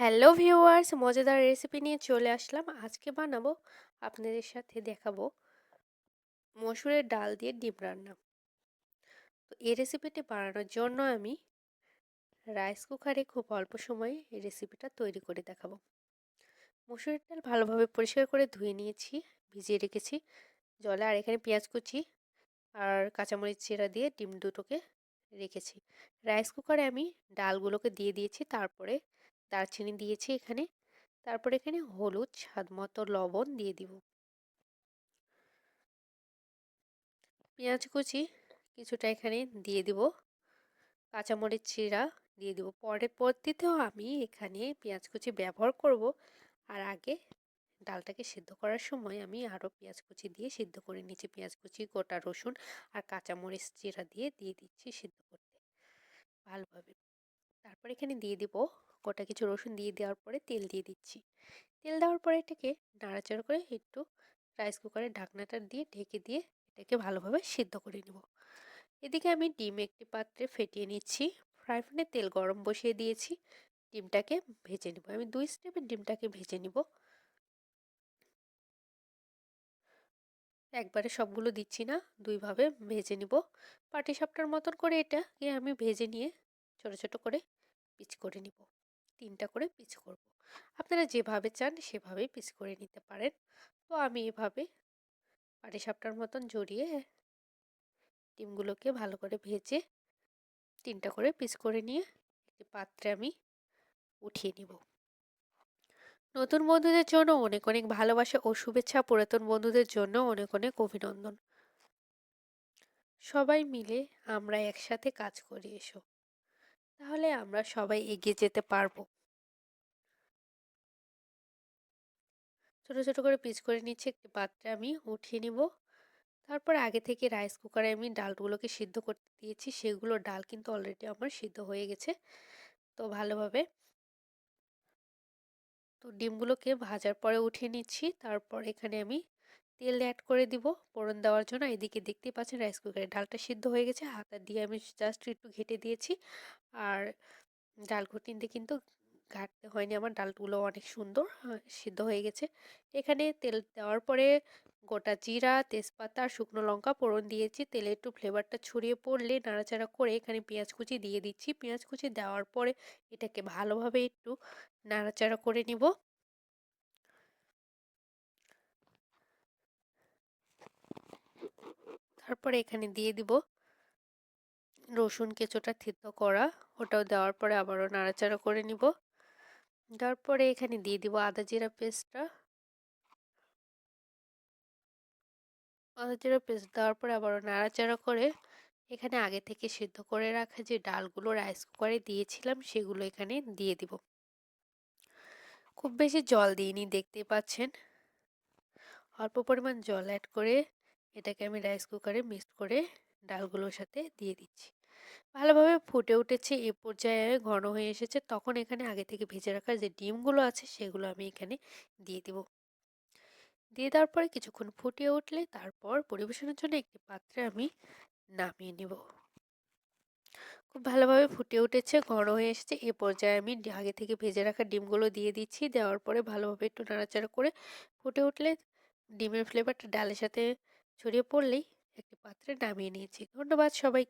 Hello viewers, মজাদার recipe নিয়ে চলে আসলাম। আজকে বানাবো, আপনাদের সাথে দেখাবো মসুরের ডাল দিয়ে ডিম রান্না। তো এই রেসিপিটি বানানোর জন্য আমি রাইস কুকারে খুব অল্প সময়ে এই রেসিপিটা তৈরি করে দেখাবো। মসুরের ডাল ভালোভাবে পরিষ্কার করে ধুয়ে নিয়েছি, ভিজিয়ে রেখেছি, জলে আর এখানে পেঁয়াজ কুচি আর কাঁচামরিচ চেরা দিয়ে ডিম দুটোকে রেখেছি। রাইস কুকারে আমি ডালগুলোকে দিয়ে দিয়েছি, তারপরে দারচিনি দিয়েছি এখানে। তারপর এখানে হলুদ, স্বাদ মতো লবণ দিয়ে দিব। পেঁয়াজ কুচি কিছুটা এখানে দিয়ে দিব। কাঁচামরিচ চিরা দিয়ে দিব। পরের পদ্ধতিতেও আমি এখানে পেঁয়াজ কুচি ব্যবহার করব। আর আগে ডালটাকে সিদ্ধ করার সময় আমি আরও পেঁয়াজ কুচি দিয়ে সিদ্ধ করে নিচ্ছি পেঁয়াজ কুচি, গোটা রসুন আর কাঁচামরিচ চিরা দিয়ে দিয়ে দিচ্ছি সিদ্ধ করতে। ভালোভাবে। তারপর এখানে দিয়ে দিব গোটা কিছু রসুন দিয়ে দেওয়ার পরে তেল দিয়ে দিচ্ছি। তেল দেওয়ার পরে এটাকে নাড়াচাড়া করে একটু রাইস কুকারের ঢাকনাটা দিয়ে ঢেকে দিয়ে এটাকে ভালোভাবে সিদ্ধ করে নেব। এদিকে আমি ডিম একটি পাত্রে ফেটিয়ে নিচ্ছি। ফ্রাই প্যানে তেল গরম বসিয়ে দিয়েছি। ডিমটাকে ভেজে নেব। আমি দুই স্টেপের ডিমটাকে ভেজে নিব। একবারে সবগুলো দিচ্ছি না দুইভাবে ভেজে নিব। পাটি সাপটার মতন করে এটাকে আমি ভেজে নিয়ে ছোট ছোট করে পিচ করে নিব। তিনটা করে পিচ করব। আপনারা যেভাবে চান সেভাবেই পিচ করে নিতে পারেন। তো আমি এভাবে পাটিসাপটার মতন জড়িয়ে ডিমগুলোকে ভালো করে ভেজে তিনটা করে পিস করে নিয়ে একটি পাত্রে আমি উঠিয়ে নিব। নতুন বন্ধুদের জন্য অনেক অনেক ভালোবাসা ও শুভেচ্ছা, পুরাতন বন্ধুদের জন্য অনেক অনেক অভিনন্দন। সবাই মিলে আমরা একসাথে কাজ করি এসো। আমরা সবাই এগিয়ে যেতে পারব। ছোট ছোট করে পিস করে নিচ্ছি, একটি পাত্রে আমি উঠিয়ে নিব। তারপর আগে থেকে রাইস কুকারে আমি ডালগুলোকে সিদ্ধ করতে দিয়েছি, সেগুলো ডাল কিন্তু অলরেডি আমার সিদ্ধ হয়ে গেছে। তো ভালোভাবে তো ডিমগুলোকে ভাজার পরে উঠিয়ে নিচ্ছি, তারপর এখানে আমি তেল অ্যাড করে দিব। ফোড়ন দেওয়ার জন্য এদিকে দেখতেই পাচ্ছেন রাইস কুকারে ডালটা সিদ্ধ হয়ে গেছে, হাতা দিয়ে আমি জাস্ট একটু ঘেটে দিয়েছি। আর ডাল ঘুটিনতে কিন্তু ঘাটতে হয়নি। আমার ডালগুলো অনেক সুন্দর সিদ্ধ হয়ে গেছে। এখানে তেল দেওয়ার পরে গোটা জিরা, তেজপাতা আর শুকনো লঙ্কা ফোড়ন দিয়েছি। তেলে একটু ফ্লেভারটা ছড়িয়ে পড়লে নাড়াচাড়া করে এখানে পেঁয়াজ কুচি দিয়ে দিচ্ছি। পেঁয়াজ কুচি দেওয়ার পরে এটাকে ভালোভাবে একটু নাড়াচাড়া করে নিব। তারপরে এখানে দিয়ে দিব রসুন কেঁচোটা থিত করা, ওটাও দেওয়ার পরে আবারও নাড়াচাড়া করে নিব। তারপরে এখানে দিয়ে দিব আদা জিরা পেস্টটা। আদা জিরা পেস্ট দেওয়ার পরে আবারও নাড়াচাড়া করে এখানে আগে থেকে সিদ্ধ করে রাখা যে ডালগুলো রাইস কুকারে দিয়েছিলাম, সেগুলো এখানে দিয়ে দিব। খুব বেশি জল দিইনি দেখতে পাচ্ছেন। অল্প পরিমাণ জল অ্যাড করে এটাকে আমি রাইস কুকারে মিক্স করে ডালগুলোর সাথে দিয়ে দিচ্ছি। ভালোভাবে ফুটে উঠেছে, এ পর্যায়ে ঘন হয়ে এসেছে। তখন এখানে আগে থেকে ভেজে রাখার যে ডিমগুলো আছে, সেগুলো আমি এখানে দিয়ে দিব। দিয়ে দেওয়ার পরে কিছুক্ষণ ফুটিয়ে উঠলে তারপর পরিবেশনের জন্য একটি পাত্রে আমি নামিয়ে নিব। খুব ভালোভাবে ফুটে উঠেছে, ঘন হয়ে এসেছে। এ পর্যায়ে আমি আগে থেকে ভেজে রাখা ডিমগুলো দিয়ে দিচ্ছি। দেওয়ার পরে ভালোভাবে একটু নাড়াচাড়া করে ফুটে উঠলে ডিমের ফ্লেভারটা ডালের সাথে ছড়িয়ে পড়লেই একটি পাত্রে নামিয়ে নিয়েছি। ধন্যবাদ সবাইকে।